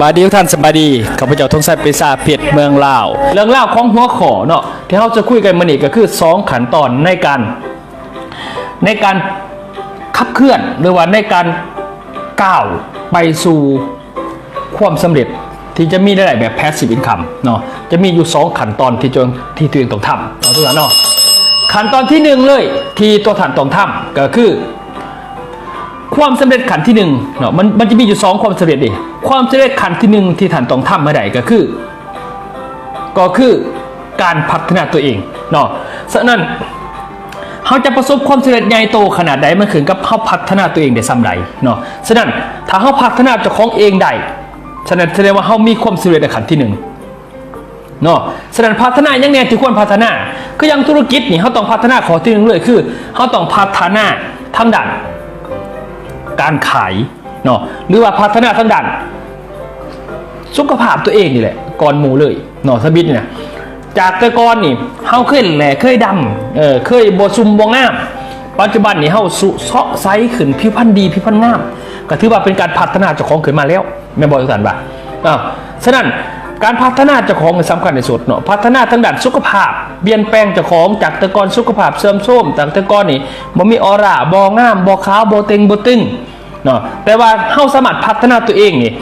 บายดีทุกท่านสบายดีข้าพเจ้าทงศักดิ์ปริศาจเพชรเมืองลาว เรื่องเล่าของหัวขอเนาะที่เราจะคุยกันมันนี่ก็คือสองขั้นตอนในการ ในการขับเคลื่อนหรือว่าในการก้าวไปสู่ความสำเร็จที่จะมีได้หลายแบบ passive income เนาะจะมีอยู่สองขั้นตอนที่จงที่ตัวเองต้องทำเนาะทุกท่านเนาะขั้นตอนที่หนึ่งเลยที่ตัวท่านต้องทำก็คือ ความสำเร็จขั้นที่หนึ่งเนาะมันมันจะมีอยู่สองความสำเร็จดิความสำเร็จขั้นที่หนึ่งที่ท่านต้องทำเมื่อใดก็คือ ก็คือการพัฒนาตัวเองเนาะฉะนั้นเขาจะประสบความสำเร็จใหญ่โตขนาดใดมันขึ้นกับเขาพัฒนาตัวเองได้ซ้ำใดเนาะฉะนั้นถ้าเขาพัฒนาเจ้าของเองได้ฉะนั้นแสดงว่าเขามีความสำเร็จในขั้นที่หนึ่งเนาะฉะนั้นพัฒนาอย่างแน่ที่ควรพัฒนาคืออย่างธุรกิจนี่เขาต้องพัฒนาขอที่หนึ่งเลยคือเขาต้องพัฒนาทางด้าน การขายเนาะหรือว่าพัฒนาทางด้านสุขภาพตัวเองนี่แหละก่อนหมูเลยเนาะสบิดเนี่ยจากแต่ก่อนนี่เฮาเคยแหล่เคยดำเออเคยบ่ซุ่มบ่งามปัจจุบันนี่เฮาสุเซาะไซขึ้นผิวพรรณดีผิวพรรณงามก็ถือว่าเป็นการพัฒนาเจ้าของขึ้นมาแล้วแม่บอกทุกท่นบ่าอ่าฉะนั้นการพัฒนาเจ้าของเป็นสำคัญที่สุดเนาะพัฒนาทางด้านสุขภาพเปลี่ยนแปลงเจ้าของจากแต่ก่อนสุขภาพเสื่อมโทรมจากแต่ก่อนนี่บ่มีออร่าบ่งามบ่ขาวบ่เต็งบ่ตึง เนาะแต่ว่าเฮาสามารถพัฒนาตัวเองนี่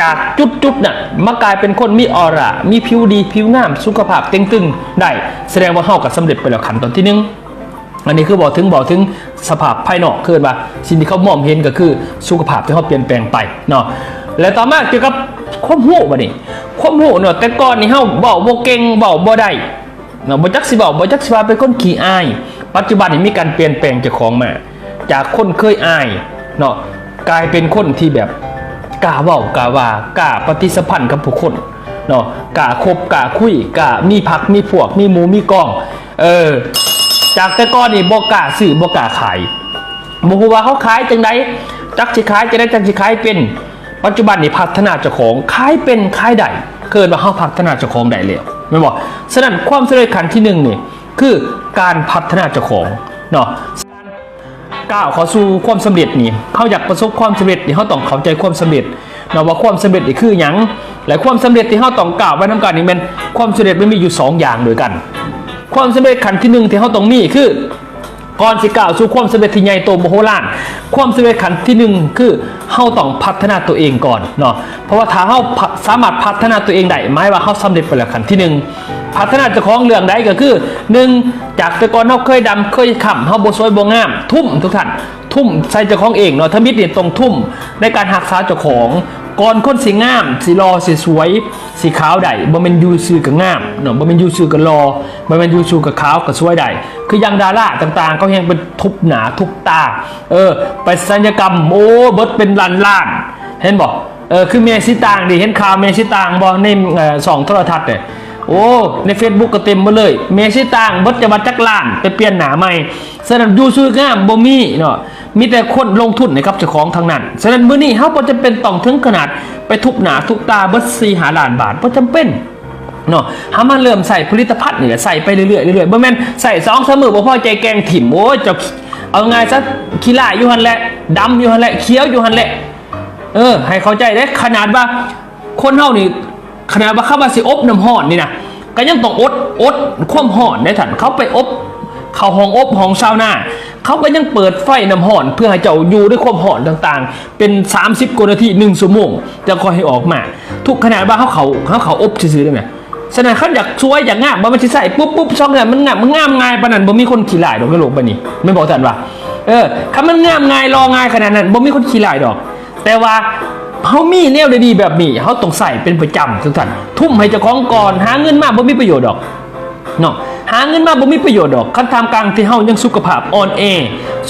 จากจุดๆน่ะมากลายเป็นคนมีออร่ามีผิวดีผิวงามสุขภาพเต็งตึงได้แสดงว่าเฮากับสำเร็จไปแล้วขันตอนที่หนึ่งอันนี้คือบอกถึงบอกถึงสภาพภายนอกคือว่าสิ่งที่เขามองเห็นก็คือสุขภาพที่เขาเปลี่ยนแปลงไปเนาะและต่อมาเกี่ยวกับความหูบ่นี่ความหูเนาะแต่ก่อนนี่เฮาเว้าบ่เก่งเว้าบ่ได้เนาะบ่จักสิบอกบ่จักสิว่าเป็นคนขี้อาย ปัจจุบันนี้มีการเปลี่ยนแปลงเจ้าของมา จากคนเคยอายเนาะ กลายเป็นคนที่แบบกล้าเว้ากล้าว่ากล้าปฏิสัมพันธ์กับผู้คนเนาะกาคบกาคุยกามีพักมีพวกมีหมูมีกอง เออ จากแต่ก่อนนี่บ่กล้าซื้อบ่กล้าขายบ่ฮู้ว่าเขาขายจังไดจักสิขายจังไดจักสิขายเป็น ปัจจุบันนี่พัฒนาเจ้าของขายเป็นขายได้เกิดว่าเขาพัฒนาเจ้าของได้แล้วแม่นบ่ฉะนั้นความสำเร็จขั้นที่หนึ่งนี่คือการพัฒนาเจ้าของเนาะ ก้าวเขาสู่ความสำเร็จนี่เขาอยากประสบความสำเร็จนี่เขาต้องเข้าใจความสำเร็จเนาะว่าความสำเร็จนี่คือหยังและความสำเร็จที่เขาต้องกล่าวไว้นํกันนี่แมันความสำเร็จมันมีอยู่สองอย่างด้วยกัน ความสำเร็จขั้นที่หนึ่งที่เขาต้องมีคือก่อนสิกล่าวสู่ความสำเร็จที่ใหญ่โตมโหฬารความสำเร็จขั้นที่หนึ่งคือเฮาต้องพัฒนาตัวเองก่อนเนาะเพราะว่าถ้าเฮาสามารถพัฒนาตัวเองได้หมายว่าเฮาสำเร็จไปแล้วขั้นที่หนึ่ง พัฒนาเจ้าของเรื่องใดก็คือหนึ่งจากแต่ก่อนเฮาเคยดำเคยขำเฮาบ่สวยบ่งาม ทุ่มทุกท่านทุ่มใส่เจ้าของเองเนาะถ้ามิตเนี่ยต้องทุ่มในการรักษาเจ้าของก่อนคนสิงามสิรอสิสวย สีขาวได้บ่แม่นอยู่ซื่อก็งามเนาะบ่แม่นอยู่ซื่อก็รอบ่แม่นอยู่ซื่อก็ขาวก็สวยได้คืออย่างดาราต่างๆเขาแฮงเป็นทุบหนาทุบตา เออ ไปศัลยกรรมโอ้เบิดเป็นล้านล้าน เห็นบ่เออคือเมสิตางดิเห็นข่าวเมสิตางบ่ในเอ่อสองโทรทัศน์เนี่ย โอ้ใน Facebook ก็เต็มหมดเลย เมสิตางบดจะมาจักล้านไปเปลี่ยนหนาใหม่ฉะนั้นยูซื่องามบ่มีเนาะมีแต่คนลงทุนนะครับเจ้าของทางนั้นฉะนั้นมื้อนี้เฮาบ่จำเป็นต้องถึงขนาดไปทุบหนาทุบตาเบิด4หาล้านบาทบ่จำเป็นเนาะหามันเริ่มใส่ผลิตภัณฑ์นี่แหละใส่ไปเรื่อยๆเรื่อยๆบ่แม่นใส่สองสมอบ่พอใจแกงถิ่มโอ้ยเจะเอาไงซะขี้ล่าอยู่หั่นแหละดำอยู่หั่นแหละเขียวอยู่หั่นแหละเออ ให้เข้าใจได้ขนาดว่าคนเฮานี่ ขนาดว่าเข้ามาสิอบน้ำห้อนนี่นะก็ยังต้องอดอดความห้อนได้ทันเขาไปอบเข้าห้องอบห้องซาวนาเขาก็ยังเปิดไฟน้ำห่อน เพื่อให้เจ้าอยู่ด้วยความห่อนต่างๆ เป็น 30กว่านาทีหนึ่งชั่วโมงจะคอยให้ออกมา ทุกขนาดว่าเขาเขาเขาเขาอบซื่อๆได้ไหมฉะนั้นเขาอยากช่วยอยากงามบ่มันสิใส่ปุ๊บปุ๊บช่องเนี่ยมันงามมันงามง่ายปานนั้นบ่มีคนขี้หลายดอกในโลกใบนี้ไม่บอกท่านว่าเออคำมันงามง่ายรอง่ายขนาดนั้นบ่มีคนขี้หลายดอก แต่ว่า เขามีแนวดีๆแบบนี้เขาต้องใส่เป็นประจำทุกท่านทุ่มให้เจ้าของก่อนหาเงินมากบ่มีประโยชน์ดอกเนาะหาเงินมากบ่มีประโยชน์ดอกคันทำกลางที่เฮายังสุขภาพอ่อนแอ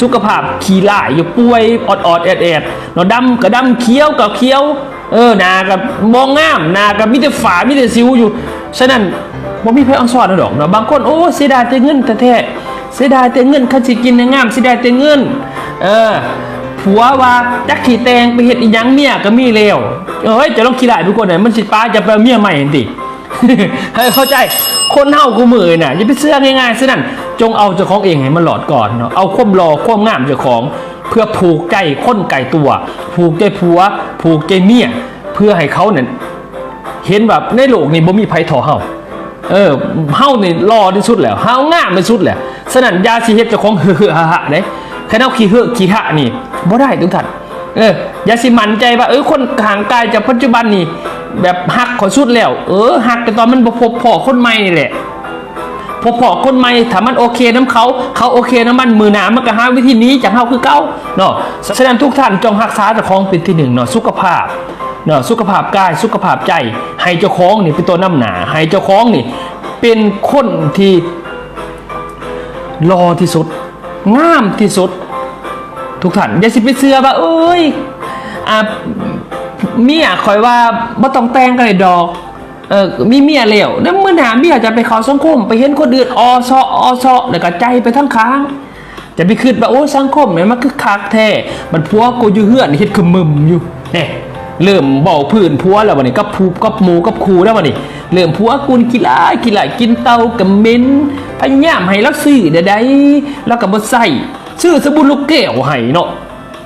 สุขภาพขี้ลายอยู่ป่วยออดๆแอดๆเนาะดำก็ดำเขียวก็เขียว เออหน้าก็บ่งงามหน้าก็มีแต่ฝามีแต่สิวอยู่ฉะนั้นบ่มีไผอังสอนดอกเนาะบางคนโอ้เสียดายแต่เงินแท้ๆเสียดายแต่เงินคันสิกินให้งามเสียดายแต่เงิน เออ ผัวว่าจักขี่แตงไปเฮ็ดอีหยังเมียก็มีแล้วเฮ้ยจะลองขี้ลายทุกคนน่ะมันสิป้าจะไปเอาเมียใหม่เห็นติให้เข้าใจคนเฮากูมือน่ะอย่าไปเสื้อง่ายๆซะนั่นจงเอาเจ้าของเองให้มันหลอดก่อนเนาะเอาควมรอควมงามเจ้าของ เพื่อผูกใจคนไก่ตัว ผูกใจผัว ผูกใจเมียเพื่อให้เขาเนี่ยเห็นแบบในโลกนี้บ่มีภัยทอเฮาเออเฮาเนี่ยรอที่สุดแล้วเฮางามที่สุดแหละฉะนั้นยาสิเฮ็ดเจ้าของเฮือๆฮะๆเด้แค่เฮาขี้เฮือขี้หะนี่ บ่ได้ทุกท่านเอออย่าสิมันใจว่าเออคนห่างไกลจากปัจจุบันนี่แบบฮักขอสุดแล้ว เออฮักแต่ตอนมันบ่พบพ่อคนใหม่นี่แหละพอพอคนใหม่ถ้ามันโอเคน้ำเขา เขาโอเคน้ำมันมือหนามันก็หาวิธีนี้จากเฮาคือเก้าเนาะฉะนั้นทุกท่านจงรักษาเจ้าของเป็นที่หนึ่งเนาะสุขภาพเนาะสุขภาพกายสุขภาพใจ ให้เจ้าของนี่เป็นตัวน้ำหนา ให้เจ้าของนี่ เป็นคนที่รอที่สุดงามที่สุด ทุกท่านอย่าสิไปเสือว่าเอ้ยอ่าเมียคอยว่าบ่ต้องแต่งกันเลยดอกเออมีเมียเลวแล้วเมื่อหนาเมียจะไปเขาสังคม ไปเห็นคนอื่นออซอออซอแล้วก็ใจไปทั้งค้าง จะไปคิดว่าโอ้สังคมเนี่ยมันคือคักแท้มันพัวกูอยู่เฮือนเฮ็ดคือมึมอยู่เนี่ยเริ่มเบาพื้นพัวแล้ววันนี้กับผูกับหมูกับครูแล้ววันนี้เริ่มพัวกุนกีฬากีฬากินเตากับเม้นพยายามให้เราซื้อได้ได้แล้วก็บ่ใส่ ซื้อสบู่ลูกแก้วให้เนาะ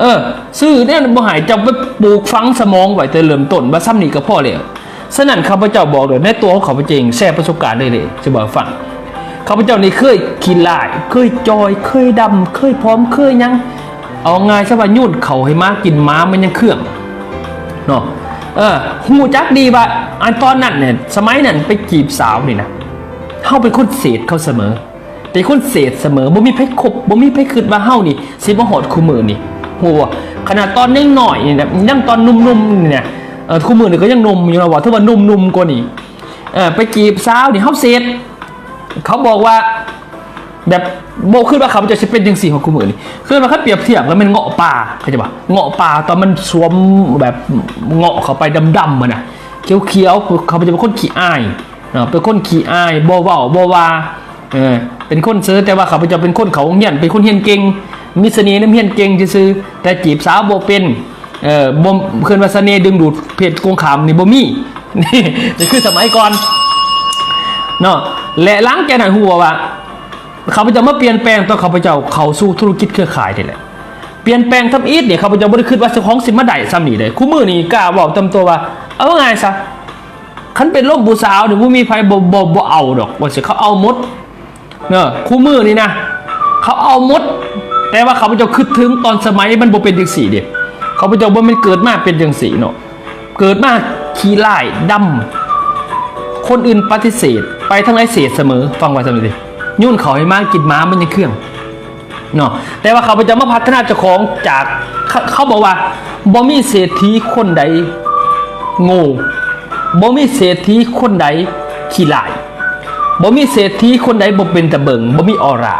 เออซื้อเนี่ยบ่หายจะไปปลูกฝังสมองไว้แต่เริ่มต้นว่าซ้ำนี่ก็พอแล้วฉะนั้นข้าพเจ้าบอกเลยในตัวของข้าพเจ้าเองแชร์ประสบการณ์ได้เลยจะบอกฟังข้าพเจ้านี่เคยขี้ลาย เคยจอย เคยดำ เคยพร้อมเคยยัง เอาง่ายซะว่ายุ่นเขาให้ม้ากินม้ามันยังเครื่องเนาะเออหูจักดีว่าอันตอนนั้นเนี่ยสมัยนั้นไปจีบสาวนี่นะเฮาเป็นคนเศษเขาเสมอ แต่คนเศษเสมอบ่มีไผคบบ่มีไผคิดว่าเฮานี่สิบ่ฮอดคู่มือนี่โหขนาดตอนยังหน่อยนี่นะยังตอนหนุ่มๆนี่นะเออคู่มือนี่ก็ยังหนุ่มอยู่นะว่าถ้าว่าหนุ่มๆกว่านี้เออไปจีบสาวนี่เฮาเศษเขาบอกว่าแบบโบขึ้นว่าเขาจะเป็นจังสี่ของคู่มือนี่คือมันเขาเปรียบเทียบแล้วมันเงาะป่าเข้าใจปะเงาะป่าตอนมันสวมแบบเงาะเข้าไปดำๆมันนะเขียวๆเขาจะเป็นคนขี้อายเนาะเป็นคนขี้อายบ่เว้าบ่ว่า เออเป็นคนซื้อแต่ว่าเขาพเจะเป็นคนเขาเฮียนเป็นคนเฮียนเก่งมีเสน่ห์น้ำเฮียนเก่งซื้อแต่จีบสาวโบเป็นเออบ่เคลื่อนว่าเสน่ห์ดึงดูดเพศกงขามนี่บ่มีนี่นี่คือสมัยก่อนเนาะและหลังจากนหัวว่าข้าพเจ้ามาเปลี่ยนแปลงตัวข้าพเจ้าเขาสู่ธุรกิจเครือข่ายนี่แหละเปลี่ยนแปลงทำอีทเนี่ยข้าพเจ้าบ่ได้คิดว่าเจ้าของสิมาได้ซ้ำนี่เลยคู่มือนี่กล้าบอกตามตัวว่า เอาว่าไงซะคันเป็นโรคบูสาวเนี่ยบ่มีไผบ่บ่บ่เอาดอกว่าสิเขาเอาหมด เนอะคู่มือนี่นะ เขาเอามด แต่ว่าเขาพเจ้าคิดถึงตอนสมัยมันบ่เป็นจังสี่เด้ข้าพเจ้าบ่ม่นเกิดมาเป็นจังสี่เนาะเกิดมาขี้ไลายดำคนอื่นปฏิเสธ ไปทั้งไรเศษเสมอ ฟังไว้เสมอดิยุ่นเขาให้มากกินม้ามันยังเครื่องเนาะแต่ว่าเขาไปจะมาพัฒนาเจ้าของจากเขาบอกว่าบ่มีเศรษฐีคนใดโง่บ่มีเศรษฐีคนใดขี้ไลาย บ่มีเศรษฐีคนใดบ่เป็นตะเบิงบ่มีออร่า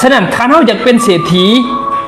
ฉะนั้นข้าเฮาอยากเป็นเศรษฐี